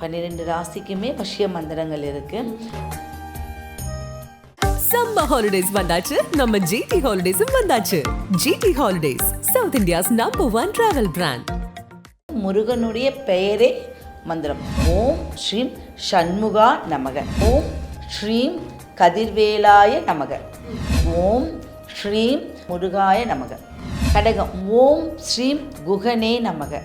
பன்னிரெண்டு ராசிக்குமே வசிய மந்திரங்கள் இருக்குது சம்மர் ஹாலிடேஸ் வந்தாச்சு. நம்ம ஜிடி ஹாலிடேஸும் வந்தாச்சு. GT holidays south India's number one travel brand முருகனுடைய பெயரே மந்திரம். ஓம் ஸ்ரீம் ஷண்முகா நமக. ஓம் ஸ்ரீம் கதிர்வேலாய நமக. ஓம் ஸ்ரீம் முருகாய நமக. கடகம். ஓம் ஸ்ரீம் குகனே நமக.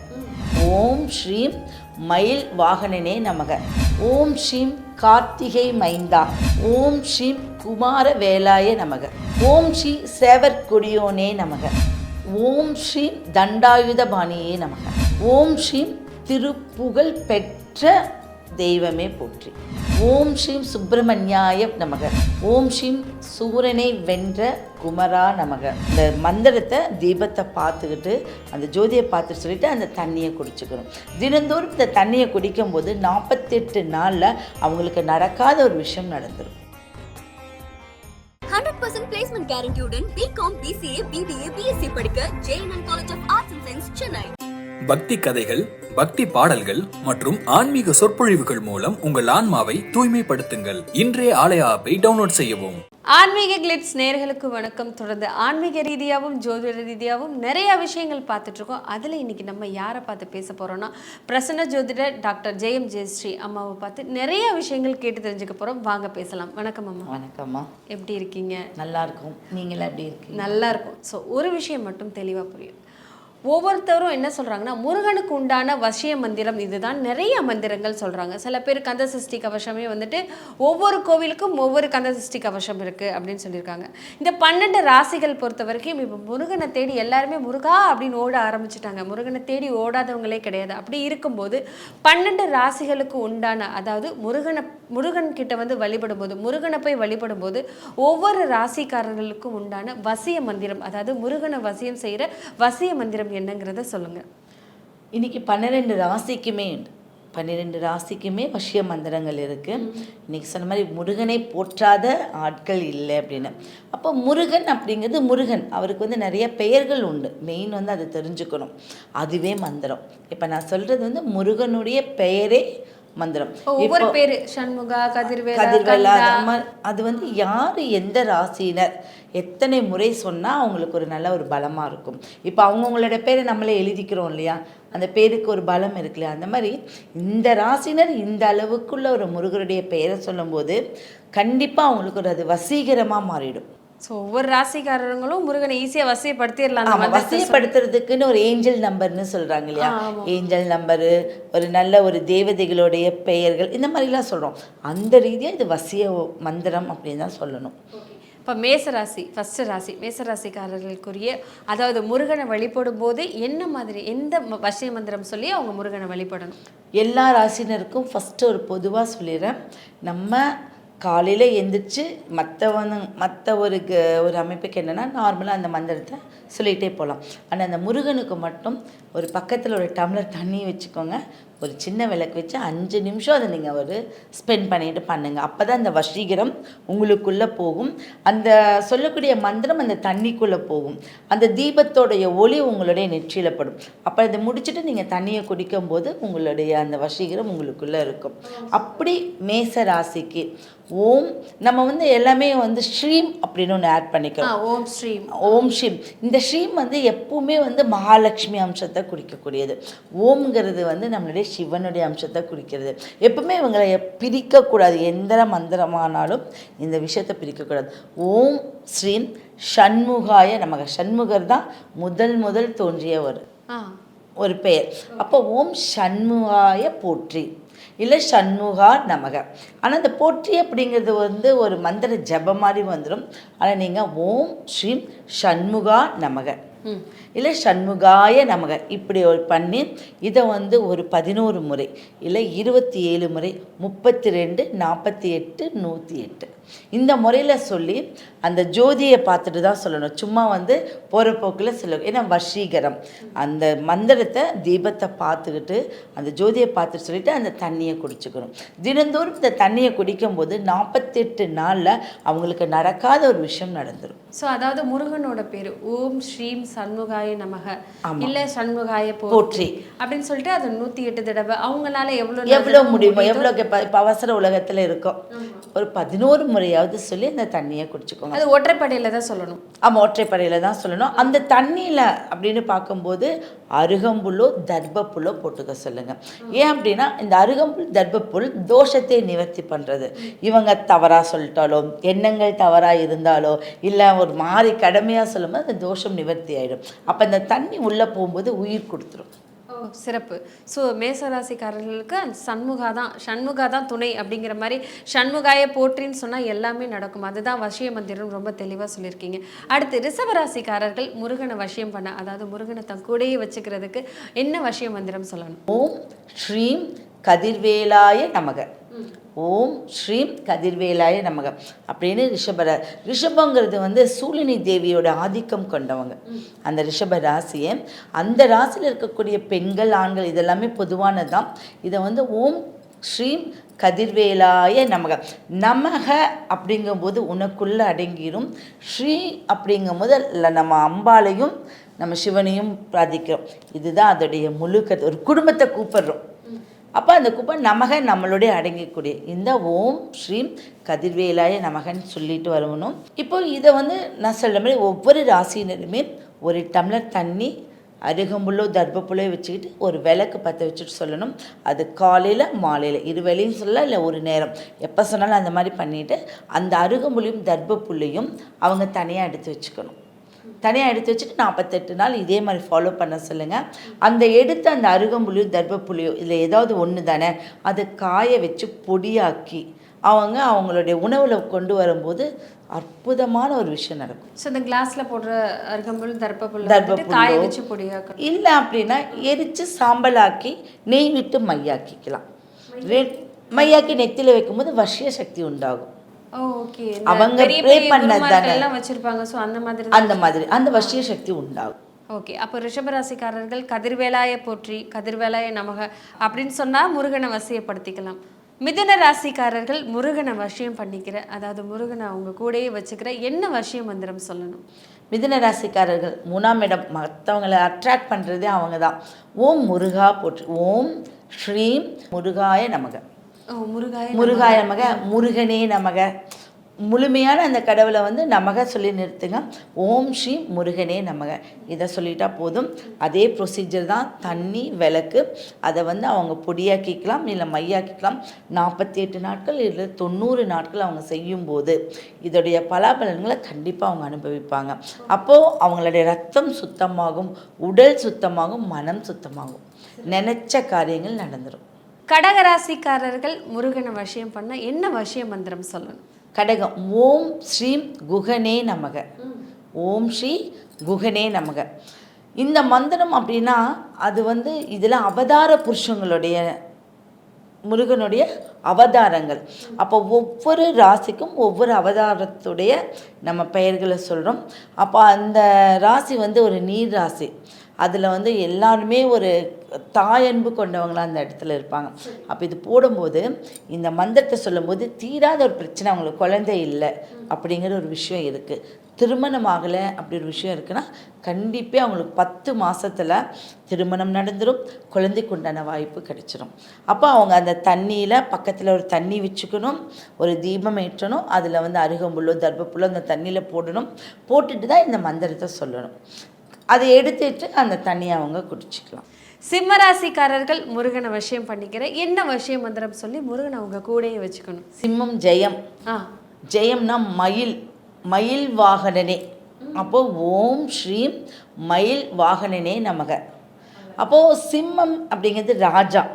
ஓம் ஸ்ரீம் மயில் வாகனனே நமக. ஓம் ஸ்ரீம் கார்த்திகை மைந்தா. ஓம் ஸ்ரீம் குமார வேலாய நமக. ஓம் ஸ்ரீ சேவர் கொடியோனே நமக. ஓம் ஸ்ரீம் தண்டாயுதபாணியே நமக. ஓம் ஸ்ரீம் திருப்புகழ் பெற்ற தெய்வமே போற்றி. ஓம் ஸ்ரீம் சுப்பிரமணியாய நமக. ஓம் ஸ்ரீம் சூரனை வென்ற குமரா நமக. இந்த மந்திரத்தை தீபத்தை பார்த்துக்கிட்டு அந்த ஜோதியை பார்த்துட்டு சொல்லிட்டு அந்த தண்ணியை குடிச்சுக்கணும். தினந்தோறும் இந்த தண்ணியை குடிக்கும்போது நாற்பத்தெட்டு நாளில் அவங்களுக்கு நடக்காத ஒரு விஷயம் நடந்துடும் ஹண்ட்ரட் பர்சன்ட் பிளேஸ்மெண்ட் கேரண்டியுடன் பிகாம் பிசிஏ பிபிஏ பிஎஸ்சி படிக்க JNN college of arts and science Chennai பக்தி கதைகள் பக்தி பாடல்கள் மற்றும் ஆன்மீக சொற்பொழிவுகள் மூலம் உங்கள் ஆன்மாவை தூய்மைப்படுத்துங்கள். இன்றைய ஆலய ஆப்பை டவுன்லோட் செய்யவும். ஆன்மீக கிளிட்ஸ் நேர்களுக்கு வணக்கம். தொடர்ந்து ஆன்மீக ரீதியாகவும் ஜோதிட ரீதியாகவும் நிறைய விஷயங்கள் பார்த்துட்டு இருக்கோம் அதில் இன்னைக்கு நம்ம யாரை பார்த்து பேச போறோம்னா பிரசன்ன ஜோதிடர் டாக்டர் ஜெயம் ஜெயஸ்ரீ அம்மாவை பார்த்து நிறைய விஷயங்கள் கேட்டு தெரிஞ்சுக்க போறோம். வாங்க பேசலாம். வணக்கம் அம்மா. வணக்கம்மா. எப்படி இருக்கீங்க? நல்லா இருக்கும். நீங்களா எப்படி இருக்கீங்க? நல்லா இருக்கும். ஸோ ஒரு விஷயம் மட்டும் தெளிவாக புரியும். ஒவ்வொருத்தரும் என்ன சொல்கிறாங்கன்னா முருகனுக்கு உண்டான வசிய மந்திரம் இதுதான். நிறைய மந்திரங்கள் சொல்கிறாங்க சில பேர் கந்த சஷ்டி கவசமே வந்துட்டு ஒவ்வொரு கோவிலுக்கும் ஒவ்வொரு கந்த சஷ்டி கவசம் இருக்குது அப்படின்னு சொல்லியிருக்காங்க. இந்த பன்னெண்டு ராசிகள் பொறுத்த வரைக்கும் இப்போ முருகனை தேடி எல்லாருமே முருகா அப்படின்னு ஓட ஆரம்பிச்சிட்டாங்க. முருகனை தேடி ஓடாதவங்களே கிடையாது. அப்படி இருக்கும்போது பன்னெண்டு ராசிகளுக்கு உண்டான அதாவது முருகனை முருகன் கிட்ட வந்து வழிபடும் போது முருகனை போய் வழிபடும் போது ஒவ்வொரு ராசிக்காரர்களுக்கும் உண்டான வசிய மந்திரம் அதாவது முருகனை வசியம் செய்கிற வசிய மந்திரம் என்னங்கிறத சொல்லுங்க. இன்னைக்கு பன்னிரெண்டு ராசிக்குமே பன்னிரெண்டு ராசிக்குமே வசிய மந்திரங்கள் இருக்குது இன்னைக்கு சொன்ன மாதிரி முருகனை போற்றாத ஆட்கள் இல்லை அப்படின்னு. அப்போ முருகன் அப்படிங்கிறது முருகன். அவருக்கு வந்து நிறைய பெயர்கள் உண்டு. மெயின் வந்து அதை தெரிஞ்சுக்கணும். அதுவே மந்திரம். இப்போ நான் சொல்கிறது வந்து முருகனுடைய பெயரே மந்திரம். ஒவ்வொரு பேரு சண்முகா கதிர்வேலா கதிர்வேலா. அது வந்து யார் எந்த ராசியினர்? எத்தனை முறை சொன்னால் அவங்களுக்கு ஒரு நல்ல ஒரு பலமாக இருக்கும். இப்போ அவங்கவுங்களோட பேரை நம்மளே எழுதிக்கிறோம் இல்லையா? அந்த பேருக்கு ஒரு பலம் இருக்கு இல்லையா? அந்த மாதிரி இந்த ராசினர் இந்த அளவுக்குள்ள ஒரு முருகருடைய பெயரை சொல்லும்போது கண்டிப்பாக அவங்களுக்கு ஒரு அது வசீகரமாக மாறிடும். ஸோ ஒவ்வொரு ராசிக்காரங்களும் முருகனை ஈஸியாக வசியப்படுத்திடலாம். வசியப்படுத்துறதுக்குன்னு ஒரு ஏஞ்சல் நம்பர்னு சொல்றாங்க இல்லையா? ஏஞ்சல் நம்பரு ஒரு நல்ல ஒரு தேவதைகளுடைய பெயர்கள் இந்த மாதிரிலாம் சொல்றோம். அந்த ரீதியா இது வசிய மந்திரம் அப்படின்னு தான் சொல்லணும். இப்போ மேசராசி ஃபர்ஸ்ட் ராசி மேசராசிக்காரர்களுக்குரிய அதாவது முருகனை வழிபடும் போது என்ன மாதிரி எந்த வசிய மந்திரம் சொல்லி அவங்க முருகனை வழிபடணும்? எல்லா ராசினருக்கும் ஃபஸ்ட்டு ஒரு பொதுவாக சொல்லிடுறேன். நம்ம காலையில் எந்திரிச்சு மற்றவனு மற்ற ஒரு க- ஒரு அமைப்புக்கு என்னென்னா நார்மலாக அந்த மந்திரத்தை சொல்லிகிட்டே போகலாம் ஆனால் அந்த முருகனுக்கு மட்டும் ஒரு பக்கத்தில் ஒரு டம்ளர் தண்ணி வச்சுக்கோங்க. ஒரு சின்ன விளக்கு வச்சு அஞ்சு நிமிஷம் அதை நீங்கள் ஒரு ஸ்பெண்ட் பண்ணிட்டு பண்ணுங்க. அப்போ தான் அந்த வசீகரம் உங்களுக்குள்ளே போகும். அந்த சொல்லக்கூடிய மந்திரம் அந்த தண்ணிக்குள்ளே போகும். அந்த தீபத்தோடைய ஒளி உங்களுடைய நெற்றியில் படும். அப்போ இதை முடிச்சுட்டு நீங்கள் தண்ணியை குடிக்கும்போது உங்களுடைய அந்த வசீகரம் உங்களுக்குள்ளே இருக்கும். அப்படி மேச ராசிக்கு ஓம் நம்ம வந்து எல்லாமே வந்து ஸ்ரீம் அப்படின்னு ஒன்று ஆட் ஆ பண்ணிக்கிறோம் ஓம் ஸ்ரீம். ஓம் ஸ்ரீம். இந்த ஸ்ரீம் வந்து எப்பவுமே வந்து மகாலட்சுமி அம்சத்தை குறிக்கக்கூடியது ஓம்ங்கிறது வந்து நம்மளுடைய சிவனுடைய அம்சத்தை குறிக்கிறது. எப்பவுமே இவங்களை பிரிக்கக்கூடாது. எந்த மந்திரமானாலும் இந்த விஷயத்தை பிரிக்கக்கூடாது. ஓம் ஸ்ரீம் ஷண்முகாய நமக. ஷண்முகர் தான் முதல் முதல் தோன்றிய ஒரு ஒரு பெயர். அப்போ ஓம் ஷண்முகாய போற்றி. இல்லை ஷண்முகா நமக. ஆனால் இந்த போற்றி அப்படிங்கிறது வந்து ஒரு மந்திர ஜபம் மாதிரி வந்துடும் ஆனால் நீங்கள் ஓம் ஸ்ரீம் ஷண்முகா நமக. இல்லை சண்முகாய நமக. இப்படி ஒரு பண்ணி இதை வந்து ஒரு பதினோரு முறை இல்லை இருபத்தி ஏழு முறை முப்பத்தி ரெண்டு நாற்பத்தி எட்டு நூற்றி எட்டு. இந்த முறையில் சொல்லி அந்த ஜோதியை பார்த்துட்டு தான் சொல்லணும். சும்மா வந்து போகிற போக்கில் சொல்ல ஏன்னா வஷீகரம் அந்த மந்திரத்தை தீபத்தை பார்த்துக்கிட்டு அந்த ஜோதியை பார்த்துட்டு சொல்லிட்டு அந்த தண்ணியை குடிச்சுக்கணும். தினந்தோறும் இந்த தண்ணியை குடிக்கும்போது நாற்பத்தெட்டு நாளில் அவங்களுக்கு நடக்காத ஒரு விஷயம் நடந்துடும் ஸோ அதாவது முருகனோட பேர் ஓம் ஸ்ரீம் சண்முகாய நமக. இல்ல சண்முகாய போற்றி. அப்படின்னு சொல்லிட்டு அது நூத்தி எட்டு தடவை. அவங்களால எவ்வளவு எவ்வளோ முடியுமோ எவ்வளோ இப்போ அவசர உலகத்தில் இருக்கோம். ஒரு பதினோரு முறையாவது சொல்லி அந்த தண்ணியை குடிச்சுக்கோங்க. அது ஒற்றைப்படையில தான் சொல்லணும். ஆமாம் ஒற்றைப்படையில் தான் சொல்லணும். அந்த தண்ணியில் அப்படின்னு பார்க்கும்போது அருகம்புல்லோ தர்ப்பப்புல்லோ போட்டுக்க சொல்லுங்கள் ஏன் அப்படின்னா இந்த அருகம்புல் தர்ப்பப்புல் தோஷத்தை நிவர்த்தி பண்ணுறது இவங்க தவறாக சொல்லிட்டாலோ எண்ணங்கள் தவறாக இருந்தாலோ இல்லை ஒரு மாறி கடமையாக சொல்லும்போது அந்த தோஷம் நிவர்த்தி ஆகிடும் அப்போ இந்த தண்ணி உள்ளே போகும்போது உயிர் கொடுத்துரும். சிறப்பு. ஸோ மேசராசிக்காரர்களுக்கு சண்முகா தான் சண்முகா தான் துணை அப்படிங்கிற மாதிரி சண்முகாய போற்றின்னு சொன்னால் எல்லாமே நடக்கும். அதுதான் வசிய மந்திரம் ரொம்ப தெளிவாக சொல்லியிருக்கீங்க. அடுத்து ரிசவராசிக்காரர்கள் முருகனை வசியம் பண்ண அதாவது முருகனை தன் கூடயே வச்சுக்கிறதுக்கு என்ன வசிய மந்திரம் சொல்லணும்? ஓம் ஸ்ரீம் கதிர்வேலாய நமக. ஓம் ஸ்ரீம் கதிர்வேலாய நமக அப்படின்னு ரிஷபர ரிஷபங்கிறது வந்து சூலினி தேவியோட ஆதிக்கம் கொண்டவங்க. அந்த ரிஷப ராசியை அந்த ராசியில் இருக்கக்கூடிய பெண்கள் ஆண்கள் இதெல்லாமே பொதுவானதுதான். இதை வந்து ஓம் ஸ்ரீம் கதிர்வேலாய நமக நமக அப்படிங்கும்போது உனக்குள்ள அடங்கிரும். ஸ்ரீ அப்படிங்கும்போது நம்ம அம்பாளையும் நம்ம சிவனையும் பிரார்த்திக்கிறோம். இதுதான் அதோடைய முழு கருத்து. ஒரு குடும்பத்தை கூப்பிடுறோம். அப்போ அந்த குப்பை நமக நம்மளுடைய அடங்கக்கூடிய இந்த ஓம் ஸ்ரீம் கதிர்வேலாய நமகன்னு சொல்லிட்டு வரணும். இப்போ இதை வந்து நான் சொல்கிற மாதிரி ஒவ்வொரு ராசியினருமே ஒரு டம்ளர் தண்ணி அருகம்புல்லோ தர்ப்பப்புள்ளோ வச்சுக்கிட்டு ஒரு விளக்கு பற்ற வச்சுட்டு சொல்லணும். அது காலையில் மாலையில். இரு வேலையும் சொல்லலாம் இல்லை ஒரு நேரம். எப்போ சொன்னாலும் அந்த மாதிரி பண்ணிவிட்டு அந்த அருகம்புள்ளையும் தர்ப்பப்புள்ளையும் அவங்க தனியாக எடுத்து வச்சுக்கணும். தனியாக எடுத்து வச்சுட்டு நாற்பத்தெட்டு நாள் இதே மாதிரி ஃபாலோ பண்ண சொல்லுங்கள் அந்த எடுத்த அந்த அருகம்புலியோ தர்ப்பப்புலியோ இதில் ஏதாவது ஒன்று தானே அதை காய வச்சு பொடியாக்கி அவங்க அவங்களுடைய உணவில் கொண்டு வரும்போது அற்புதமான ஒரு விஷயம் நடக்கும். ஸோ இந்த கிளாஸ்ல போடுற அருகம்புல் தர்ப்பப்புல் தர்ப்பப்புல்லோ. காய வச்சு பொடியாக்கணும். இல்லை அப்படின்னா எரித்து சாம்பலாக்கி நெய் விட்டு மையாக்கிக்கலாம். மையாக்கி நெத்தியில் வைக்கும்போது வசிய சக்தி உண்டாகும். அவங்க பெரிய பண்ணது தானே. வச்சிருப்பாங்க. ஸோ அந்த மாதிரி அந்த மாதிரி அந்த வசிய சக்தி உண்டாகும். ஓகே அப்போ ரிஷபராசிக்காரர்கள் கதிர்வேலாய போற்றி கதிர்வேலாய நமக அப்படின்னு சொன்னால் முருகனை வசியப்படுத்திக்கலாம். மிதுன ராசிக்காரர்கள் முருகனை வசியம் பண்ணிக்கிற அதாவது முருகனை அவங்க கூடயே வச்சுக்கிற என்ன வசிய மந்திரம் சொல்லணும்? மிதுன ராசிக்காரர்கள் மூணாம் இடம் மற்றவங்களை அட்ராக்ட் பண்ணுறதே அவங்க தான் ஓம் முருகா போற்று ஓம் ஸ்ரீம் முருகாய நமக. முருகாய முருகாய நமக முருகனே நமக. முழுமையான அந்த கடவுளை வந்து நமக சொல்லி நிறுத்துங்க. ஓம் ஸ்ரீ முருகனே நமக. இதை சொல்லிட்டா போதும். அதே ப்ரொசீஜர் தான் தண்ணி விளக்கு. அதை வந்து அவங்க பொடியாக்கிக்கலாம் இல்லை மையாக்கிக்கலாம். நாற்பத்தி எட்டு நாட்கள் இல்லை தொண்ணூறு நாட்கள் அவங்க செய்யும்போது இதோடைய பலாபலன்களை கண்டிப்பாக அவங்க அனுபவிப்பாங்க. அப்போது அவங்களுடைய ரத்தம் சுத்தமாகும் உடல் சுத்தமாகும் மனம் சுத்தமாகும். நினச்ச காரியங்கள் நடந்துடும் கடகராசிக்காரர்கள் முருகனை வசியம் பண்ண என்ன வசிய மந்திரம் சொல்லணும்? கடகம். ஓம் ஸ்ரீம் குகனே நமக. ஓம் ஸ்ரீ குகனே நமக. இந்த மந்திரம் அப்படின்னா அது வந்து இதில் அவதார புருஷங்களுடைய முருகனுடைய அவதாரங்கள். அப்போ ஒவ்வொரு ராசிக்கும் ஒவ்வொரு அவதாரத்துடைய நம்ம பெயர்களை சொல்கிறோம் அப்போ அந்த ராசி வந்து ஒரு நீர் ராசி. அதில் வந்து எல்லாருமே ஒரு தாயன்பு கொண்டவங்களாம் அந்த இடத்துல இருப்பாங்க. அப்போ இது போடும்போது இந்த மந்திரத்தை சொல்லும்போது தீராத ஒரு பிரச்சனை அவங்களுக்கு குழந்தை இல்லை அப்படிங்கிற ஒரு விஷயம் இருக்குது திருமணம் ஆகலை அப்படி ஒரு விஷயம் இருக்குன்னா கண்டிப்பாக அவங்களுக்கு பத்து மாதத்தில் திருமணம் நடந்துடும் குழந்தைக்கு உண்டான வாய்ப்பு கிடைச்சிரும். அப்போ அவங்க அந்த தண்ணியில் பக்கத்தில் ஒரு தண்ணி வச்சுக்கணும் ஒரு தீபம் ஏற்றணும் அதில் வந்து அருகம்புல்லோ தர்ப்பப்புல்லோ அந்த தண்ணியில் போடணும். போட்டுட்டு தான் இந்த மந்திரத்தை சொல்லணும். அதை எடுத்துட்டு அந்த தண்ணியை அவங்க குடிச்சிக்கலாம். சிம்மராசிக்காரர்கள் முருகனை வசியம் பண்ணிக்கிற என்ன வசிய மந்திரம் சொல்லி முருகனை அவங்க கூடயே வச்சுக்கணும். சிம்மம் ஜெயம். ஆ. ஜெயம்னா மயில் மயில் வாகனனே. அப்போ ஓம் ஸ்ரீம் மயில் வாகனனே நமக. அப்போது சிம்மம் அப்படிங்கிறது ராஜா.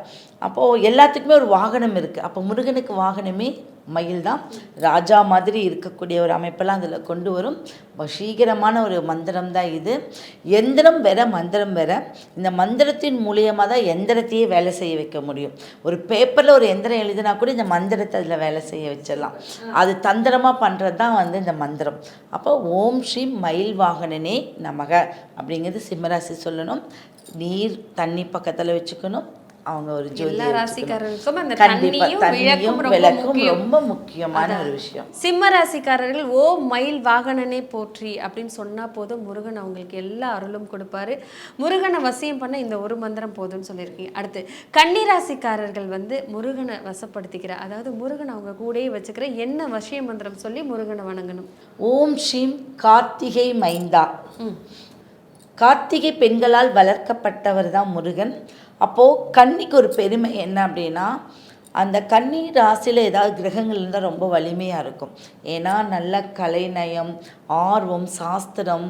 அப்போது எல்லாத்துக்குமே ஒரு வாகனம் இருக்குது அப்போ முருகனுக்கு வாகனமே மயில் தான் ராஜா மாதிரி இருக்கக்கூடிய ஒரு அமைப்பெல்லாம் அதில் கொண்டு வரும். வசீகரமான ஒரு மந்திரம் தான் இது. எந்திரம் வேற மந்திரம் வேற இந்த மந்திரத்தின் மூலியமாக தான் எந்திரத்தையே வேலை செய்ய வைக்க முடியும். ஒரு பேப்பரில் ஒரு எந்திரம் எழுதினா கூட இந்த மந்திரத்தை அதில் வேலை செய்ய வச்சிடலாம். அது தந்திரமாக பண்ணுறது தான் வந்து இந்த மந்திரம். அப்போ ஓம் ஸ்ரீ மயில் வாகனனே நமக அப்படிங்கிறது சிம்மராசி சொல்லணும். நீர் தண்ணி பக்கத்தில் வச்சுக்கணும். அவங்க ஒரு எல்லா ராசிக்காரர்களுக்கும் அந்த தண்ணியும் விளக்கும். ரொம்ப முக்கியமான ஒரு விஷயம். சிம்ம ராசிக்காரர்கள் ஓ மயில் வாகனனே போற்றி அப்படின்னு சொன்னா போதும். முருகன் அவங்களுக்கு எல்லா அருளும் கொடுப்பாரு. முருகனை வசியம் பண்ண இந்த ஒரு மந்திரம் போதும்னு சொல்லியிருக்கீங்க. அடுத்து கன்னி ராசிக்காரர்கள் வந்து முருகனை வசப்படுத்திக்கிற அதாவது முருகன் அவங்க கூடயே வச்சுக்கிற என்ன வசிய மந்திரம் சொல்லி முருகனை வணங்கணும்? ஓம் ஸ்ரீம் கார்த்திகை மைந்தா. கார்த்திகை பெண்களால் வளர்க்கப்பட்டவர் தான் முருகன். அப்போது கன்னிக்கு ஒரு பெருமை என்ன அப்படின்னா அந்த கன்னி ராசியில் ஏதாவது கிரகங்கள் இருந்தால் ரொம்ப வலிமையாக இருக்கும். ஏன்னா நல்ல கலைநயம் ஆர்வம் சாஸ்திரம்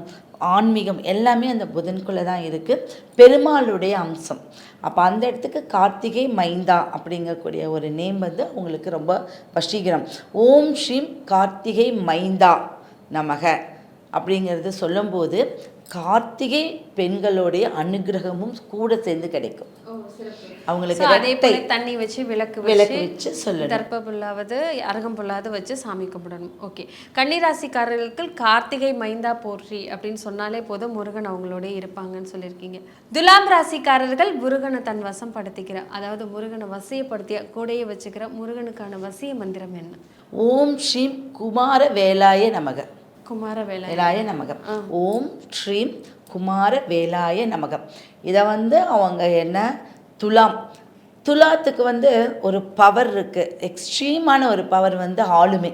ஆன்மீகம் எல்லாமே அந்த புதனுக்குள்ளே தான் இருக்குது பெருமாளுடைய அம்சம். அப்போ அந்த இடத்துக்கு கார்த்திகை மைந்தா அப்படிங்கக்கூடிய ஒரு நேம் வந்து உங்களுக்கு ரொம்ப வசீகரம். ஓம் ஸ்ரீம் கார்த்திகை மைந்தா நமக அப்படிங்கிறது சொல்லும்போது கார்த்திகை பெண்களுடைய அனுகிரகமும் கூட சேர்ந்து கிடைக்கும். அவங்களுக்கு அதே போல தண்ணி வச்சு விளக்கு விளக்கு வச்சு சொல்லணும். தர்ப்ப புல்லாவது அரகம் புல்லாவது வச்சு சாமி கும்பிடணும். ஓகே கன்னிராசிக்காரர்களுக்கு கார்த்திகை மைந்தா போற்றி அப்படின்னு சொன்னாலே போதும் முருகன் அவங்களோட இருப்பாங்கன்னு சொல்லியிருக்கீங்க. துலாம் ராசிக்காரர்கள் முருகனை தன் வசம் படுத்திக்கிற அதாவது முருகனை வசியப்படுத்திய கூடையே வச்சுக்கிற முருகனுக்கான வசிய மந்திரம் என்ன? ஓம் ஸ்ரீம் குமார வேலாய நமக. குமார வேலை வேலாய நமகம். ஓம் ஸ்ரீம் குமார வேலாய நமகம். இதை வந்து அவங்க என்ன? துலாம். துலாத்துக்கு வந்து ஒரு பவர் இருக்குது எக்ஸ்ட்ரீமான ஒரு பவர் வந்து ஆளுமை.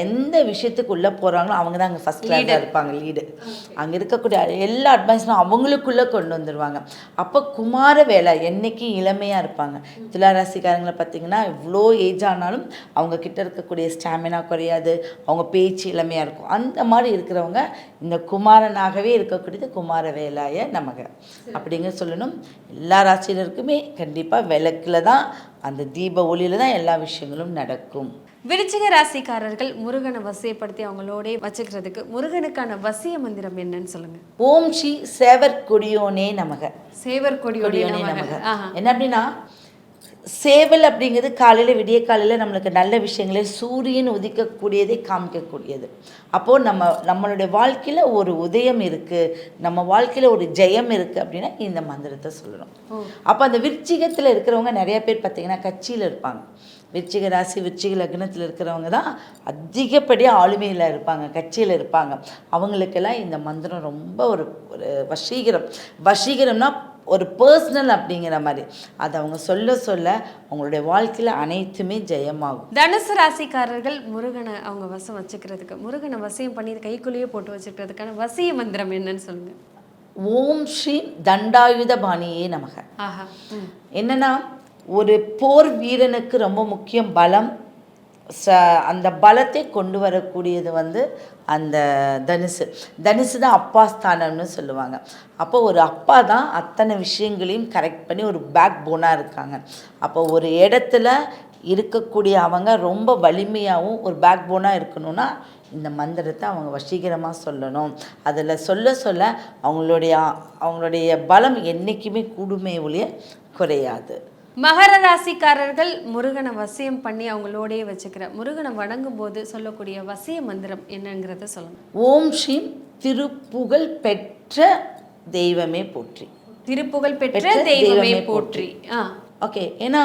எந்த விஷயத்துக்கு உள்ளே போகிறாங்களோ அவங்க தான் அங்கே ஃபஸ்ட் கிளாஸாக இருப்பாங்க லீடு அங்கே இருக்கக்கூடிய எல்லா அட்வைஸும் அவங்களுக்குள்ளே கொண்டு வந்துடுவாங்க அப்போ குமார வேலை என்னைக்கு இளமையாக இருப்பாங்க? துளாராசிக்காரங்களை பார்த்தீங்கன்னா இவ்வளோ ஏஜ் ஆனாலும் அவங்க கிட்ட இருக்கக்கூடிய ஸ்டாமினா குறையாது. அவங்க பேச்சு இளமையாக இருக்கும். அந்த மாதிரி இருக்கிறவங்க இந்த குமாரனாகவே இருக்கக்கூடியது குமார வேலாய நமக. அப்படிங்க சொல்லணும். எல்லா ராசியினருக்குமே கண்டிப்பாக விளக்கில் தான் அந்த தீப ஒளியில் தான் எல்லா விஷயங்களும் நடக்கும். விருச்சிக ராசிக்காரர்கள் முருகனை வசியப்படுத்தி அவங்களோட வச்சுக்கிறதுக்கு முருகனுக்கான வசிய மந்திரம் என்னன்னு சொல்லுங்க. ஓம் ஸ்ரீ சேவர் கொடியோனே நமக. சேவர் கொடியோனே நமக. என்ன அப்படின்னா சேவல் அப்படிங்கிறது காலையில் விடிய காலையில் நம்மளுக்கு நல்ல விஷயங்களை சூரியன் உதிக்கக்கூடியதை காமிக்கக்கூடியது. அப்போது நம்ம நம்மளுடைய வாழ்க்கையில் ஒரு உதயம் இருக்குது நம்ம வாழ்க்கையில் ஒரு ஜெயம் இருக்குது அப்படின்னா இந்த மந்திரத்தை சொல்லணும். அப்போ அந்த விருச்சிகத்தில் இருக்கிறவங்க நிறைய பேர் பார்த்தீங்கன்னா கட்சியில் இருப்பாங்க. விருச்சிக ராசி விருச்சிக லக்னத்தில் இருக்கிறவங்க தான் அதிகப்படியாக ஆளுமையில் இருப்பாங்க கட்சியில் இருப்பாங்க. அவங்களுக்கெல்லாம் இந்த மந்திரம் ரொம்ப ஒரு ஒரு வசீகரம். வசீகரம்னா ஒரு பர்சனல் அப்படிங்கிற மாதிரி. அதை அவங்க சொல்ல சொல்ல அவங்களுடைய வாழ்க்கையில் அனைத்துமே ஜெயமாகும். தனுசு ராசிக்காரர்கள் முருகனை அவங்க வசம் வச்சுக்கிறதுக்கு முருகனை வசியம் பண்ணி கைக்குள்ளேயே போட்டு வச்சுக்கிறதுக்கான வசிய மந்திரம் என்னன்னு சொல்லுங்க. ஓம் ஸ்ரீ தண்டாயுத பாணியே நமக. என்னன்னா ஒரு போர் வீரனுக்கு ரொம்ப முக்கியம் பலம். ச அந்த பலத்தை கொண்டு வரக்கூடியது வந்து அந்த தனுசு. தனுசு தான் அப்பா ஸ்தானம்னு சொல்லுவாங்க. அப்போ ஒரு அப்பா தான் அத்தனை விஷயங்களையும் கரெக்ட் பண்ணி ஒரு பேக் போனாக இருக்காங்க. அப்போ ஒரு இடத்துல இருக்கக்கூடிய அவங்க ரொம்ப வலிமையாகவும் ஒரு பேக் போனாக இருக்கணும்னா இந்த மந்திரத்தை அவங்க வசீகரமாக சொல்லணும். அதில் சொல்ல சொல்ல அவங்களுடைய அவங்களுடைய பலம் என்றைக்குமே கூடுமே ஒழிய குறையாது. மகர ராசிக்காரர்கள் முருகனை வசியம் பண்ணி அவங்களோடயே வச்சுக்கிற. முருகனை வணங்கும் போது சொல்லக்கூடிய வசிய மந்திரம் என்னங்கிறத சொல்லுங்க. ஓம் ஸ்ரீம் திருப்புகழ் பெற்ற தெய்வமே போற்றி. திருப்புகழ் பெற்ற தெய்வமே போற்றி. ஆ. ஓகே ஏன்னா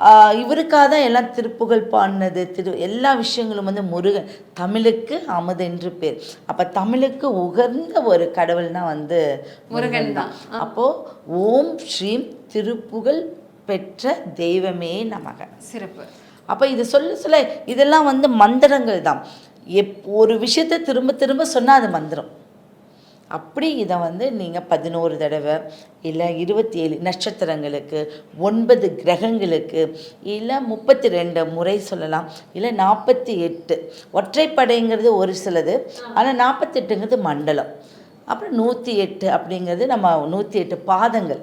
ஆஹ், இவருக்காக தான் எல்லாம் திருப்புகழ் பாடினது திரு எல்லா விஷயங்களும் வந்து முருகன் தமிழுக்கு அமுது என்று பேர். அப்போ தமிழுக்கு உகர்ந்த ஒரு கடவுள்னா வந்து முருகன் தான். அப்போது ஓம் ஸ்ரீம் திருப்புகழ் பெற்ற தெய்வமே நமக. சிறப்பு. அப்போ இது சொல்ல சொல்ல இதெல்லாம் வந்து மந்திரங்கள் தான். எப் ஒரு விஷயத்தை திரும்ப திரும்ப சொன்னால் அது மந்திரம். அப்படி இதை வந்து நீங்கள் பதினோரு தடவை இல்லை இருபத்தி ஏழு நட்சத்திரங்களுக்கு ஒன்பது கிரகங்களுக்கு இல்லை முப்பத்தி ரெண்டு முறை சொல்லலாம் இல்லை நாற்பத்தி எட்டு. ஒற்றைப்படைங்கிறது ஒரு சிலது ஆனால் நாற்பத்தெட்டுங்கிறது மண்டலம். அப்புறம் நூற்றி எட்டு அப்படிங்கிறது நம்ம நூற்றி எட்டு பாதங்கள்.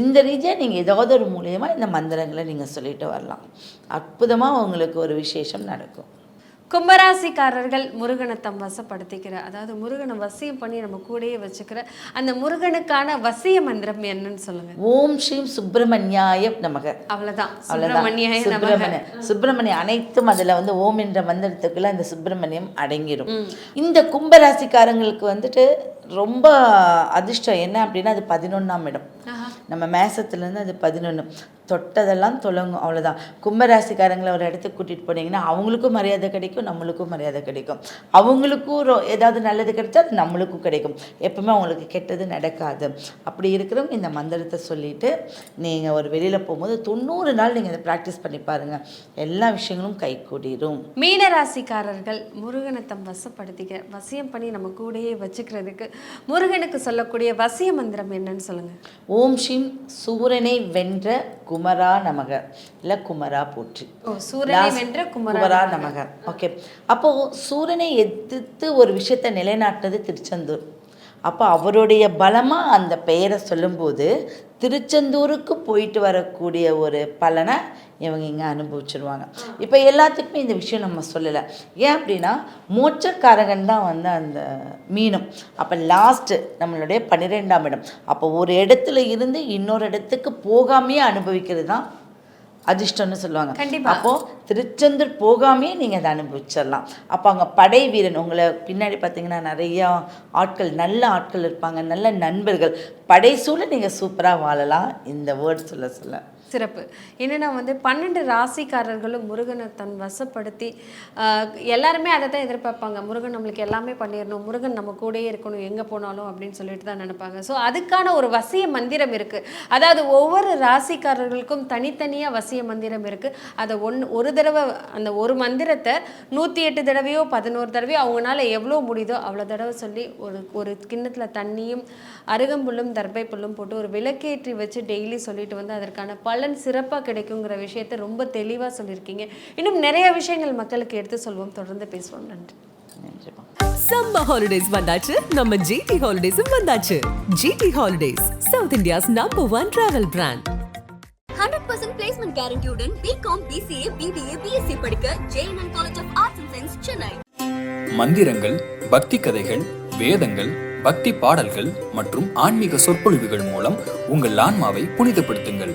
இந்த ரீதியாக நீங்கள் ஏதாவது ஒரு மூலியமா இந்த மந்திரங்களை நீங்கள் சொல்லிட்டு வரலாம். அற்புதமாக உங்களுக்கு ஒரு விசேஷம் நடக்கும். கும்பராசிக்காரர்கள் முருகனை தம் வசப்படுத்திக்கிற அதாவது முருகனை வசியம் பண்ணி நம்ம கூடயே வச்சுக்கிற அந்த முருகனுக்கான வசிய மந்திரம் என்னன்னு சொல்லுங்க. ஓம் ஸ்ரீம் சுப்பிரமணியாய நமக. அவ்வளவுதான். சுப்பிரமணியாய சுப்பிரமணிய சுப்பிரமணியம் அனைத்தும் அதில் வந்து ஓம் என்ற மந்திரத்துக்குள்ள இந்த சுப்பிரமணியம் அடங்கிடும் இந்த கும்பராசிக்காரங்களுக்கு வந்துட்டு ரொம்ப அதிர்ஷ்டம். என்ன அப்படின்னா அது பதினொன்றாம் இடம். நம்ம மேசத்துலேருந்து அது பதினொன்று தொட்டதெல்லாம் தொலங்கும். அவ்வளோதான் கும்பராசிக்காரங்களை ஒரு இடத்துக்கு கூட்டிகிட்டு போனீங்கன்னா அவங்களுக்கும் மரியாதை கிடைக்கும் நம்மளுக்கும் மரியாதை கிடைக்கும். அவங்களுக்கும் ரொ- ஏதாவது நல்லது கிடைச்சா அது நம்மளுக்கும் கிடைக்கும். எப்பவுமே அவங்களுக்கு கெட்டது நடக்காது. அப்படி இருக்கிறவங்க இந்த மந்திரத்தை சொல்லிட்டு நீங்கள் ஒரு வெளியில் போகும்போது தொண்ணூறு நாள் நீங்கள் இதை ப்ராக்டிஸ் பண்ணி பாருங்கள் எல்லா விஷயங்களும் கைகூடிரும். மீன ராசிக்காரர்கள் முருகனை தம் வசப்படுத்திக்க வசியம் பண்ணி நம்ம கூடயே வச்சுக்கிறதுக்கு முருகனுக்கு சொல்லக்கூடிய வசிய மந்திரம் என்னன்னு சொல்லுங்க. ஓம் ஸ்ரீம் சூரனை வென்ற குமரா நமக. இல்லை குமரா போற்றி. ஓ சூரனை வென்ற குமரா நமக. ஓகே. அப்போ சூரனை எதிர்த்து ஒரு விஷயத்தை நிலைநாட்டினது திருச்செந்தூர். அப்போ அவருடைய பலமாக அந்த பெயரை சொல்லும்போது திருச்செந்தூருக்கு போயிட்டு வரக்கூடிய ஒரு பலனை இவங்க இங்கே அனுபவிச்சிருவாங்க. இப்போ எல்லாத்துக்குமே இந்த விஷயம் நம்ம சொல்லலை. ஏன் அப்படின்னா மோட்சக்காரகன் தான் வந்து அந்த மீனம். அப்போ லாஸ்ட்டு நம்மளுடைய பன்னிரெண்டாம் இடம். அப்போ ஒரு இடத்துல இருந்து இன்னொரு இடத்துக்கு போகாமையே அனுபவிக்கிறது தான் அதிர்ஷ்டம்னு சொல்லுவாங்க. கண்டிப்பா. அப்போ திருச்செந்தூர் போகாமையே நீங்கள் அதை அனுபவிச்சிடலாம் அப்போ அங்கே படை வீரன் உங்களை பின்னாடி பார்த்தீங்கன்னா நிறையா ஆட்கள் நல்ல ஆட்கள் இருப்பாங்க நல்ல நண்பர்கள். படைசூழ நீங்கள் சூப்பராக வாழலாம். இந்த வேர்ட் சொல்ல சொல்ல. சிறப்பு. என்னென்னா வந்து பன்னெண்டு ராசிக்காரர்களும் முருகனை தன் வசப்படுத்தி எல்லாருமே அதை தான் எதிர்பார்ப்பாங்க. முருகன் நம்மளுக்கு எல்லாமே பண்ணிடணும் முருகன் நம்ம கூடயே இருக்கணும். எங்கே போனாலும் அப்படின்னு சொல்லிட்டு தான் நினைப்பாங்க. ஸோ அதுக்கான ஒரு வசிய மந்திரம் இருக்குது அதாவது ஒவ்வொரு ராசிக்காரர்களுக்கும் தனித்தனியாக வசிய மந்திரம் இருக்குது அதை ஒன் ஒரு தடவை அந்த ஒரு மந்திரத்தை நூற்றி எட்டு தடவையோ பதினோரு தடவையோ அவங்களால எவ்வளோ முடியுதோ அவ்வளோ தடவை சொல்லி ஒரு ஒரு கிண்ணத்தில் தண்ணியும் அருகம்புல்லும் தர்பை புல்லும் போட்டு ஒரு விளக்கேற்றி வச்சு டெய்லி சொல்லிட்டு வந்து அதற்கான பலன் சிறப்பாக கிடைக்குங்கிற விஷயத்தை ரொம்ப தெளிவாக சொல்லியிருக்கீங்க. இன்னும் நிறைய விஷயங்கள் மக்களுக்கு எடுத்து சொல்வோம். தொடர்ந்து பேசுவோம். நன்றி. சம்மர் ஹாலிடேஸ் வந்தாச்சு. நம்ம ஜிடி ஹாலிடேஸும் வந்தாச்சு. GT holidays south India's number one travel brand hundred percent placement கேரண்டியுடன் BCom BCA BBA BSc படிக்க JNN college of arts and science Chennai மந்திரங்கள் பக்தி கதைகள் வேதங்கள் பக்தி பாடல்கள் மற்றும் ஆன்மீக சொற்பொழிவுகள் மூலம் உங்கள் ஆன்மாவை புனிதப்படுத்துங்கள்.